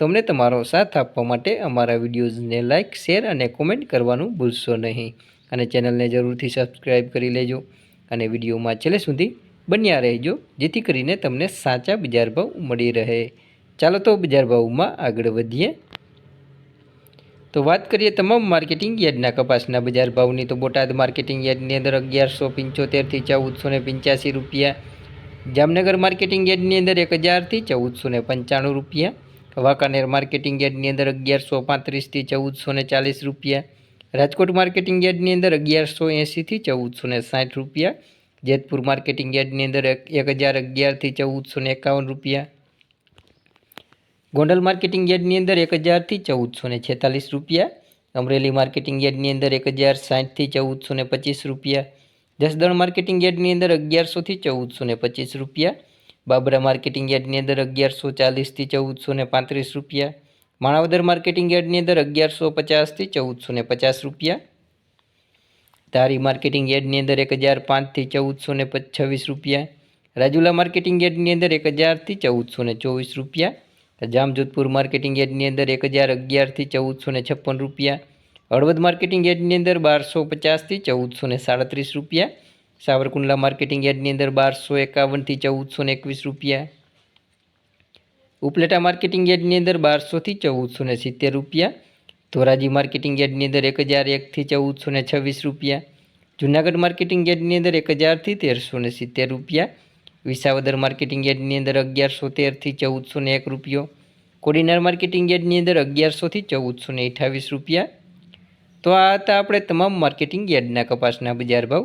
તો અમને તમારો સાથ આપવા માટે અમારા વિડીયોઝને લાઇક શેર અને કોમેન્ટ કરવાનું ભૂલશો નહીં. અને ચેનલને જરૂરથી સબસ્ક્રાઈબ કરી લેજો અને વિડીયોમાં છેલ્લે સુધી બન્યા રહેજો, જેથી કરીને તમને સાચા બજાર ભાવ મળી રહે. ચાલો તો બજાર ભાવમાં આગળ વધીએ. તો વાત કરીએ તમામ માર્કેટિંગ યાર્ડના કપાસના બજાર ભાવની. તો બોટાદ માર્કેટિંગ યાર્ડની અંદર અગિયારસો પંચોતેરથી ચૌદસો ને પંચ્યાસી રૂપિયા. જામનગર માર્કેટિંગ યાર્ડની અંદર એક હજારથી ચૌદસો ને પંચાણું રૂપિયા. વાંકાનેર માર્કેટિંગ યાર્ડની અંદર અગિયારસો પાંત્રીસથી ચૌદસો ને ચાલીસ રૂપિયા. રાજકોટ માર્કેટિંગ યાર્ડની અંદર અગિયારસો એંસીથી ચૌદસો ને સાઠ રૂપિયા. જેતપુર માર્કેટિંગ યાર્ડની અંદર એક હજાર અગિયારથી ચૌદસો ને એકાવન રૂપિયા. ગોંડલ માર્કેટિંગ યાર્ડની અંદર એક હજારથી ચૌદસો ને છેતાલીસ રૂપિયા. અમરેલી માર્કેટિંગ યાર્ડની અંદર એક હજાર સાઠથી ચૌદસો ને પચીસ રૂપિયા. જસદણ માર્કેટિંગ યાર્ડની અંદર અગિયારસોથી ચૌદસો ને પચીસ રૂપિયા. બાબરા માર્કેટિંગ યાર્ડની અંદર અગિયારસો ચાલીસથી ચૌદસો ને પાંત્રીસ રૂપિયા. માણાવદર માર્કેટિંગ યાર્ડની અંદર અગિયારસો પચાસથી ચૌદસો ને પચાસ રૂપિયા. ધારી માર્કેટિંગ યાર્ડની અંદર એક હજાર પાંચથી ચૌદસો ને છવ્વીસ રૂપિયા. રાજુલા માર્કેટિંગ યાર્ડની અંદર એક હજારથી ચૌદસો ને ચોવીસ રૂપિયા. જામજોધપુર માર્કેટિંગ યાર્ડની અંદર એક હજાર અગિયારથી ચૌદસો ને છપ્પન રૂપિયા. હળવદ માર્કેટિંગ યાર્ડની અંદર બારસો પચાસથી ચૌદસો ને સાડત્રીસ રૂપિયા. સાવરકુંડલા માર્કેટિંગ યાર્ડની અંદર બારસો એકાવનથી ચૌદસો ને એકવીસ રૂપિયા. ઉપલેટા માર્કેટિંગ યાર્ડની અંદર બારસોથી ચૌદસો ને સિત્તેર રૂપિયા. ધોરાજી માર્કેટિંગ યાર્ડની અંદર એક હજાર એકથી ચૌદસો ને છવ્વીસ રૂપિયા. જુનાગઢ માર્કેટિંગ યાર્ડની અંદર એક હજારથી તેરસો ને સિત્તેર રૂપિયા. વિસાવદર માર્કેટિંગ યાર્ડની અંદર અગિયારસો તેરથી ચૌદસો ને એક રૂપિયો. કોડીનાર માર્કેટિંગ યાર્ડની અંદર અગિયારસોથી ચૌદસો ને અઠ્ઠાવીસ રૂપિયા. તો આ હતા આપણે તમામ માર્કેટિંગ યાર્ડના કપાસના બજાર ભાવ.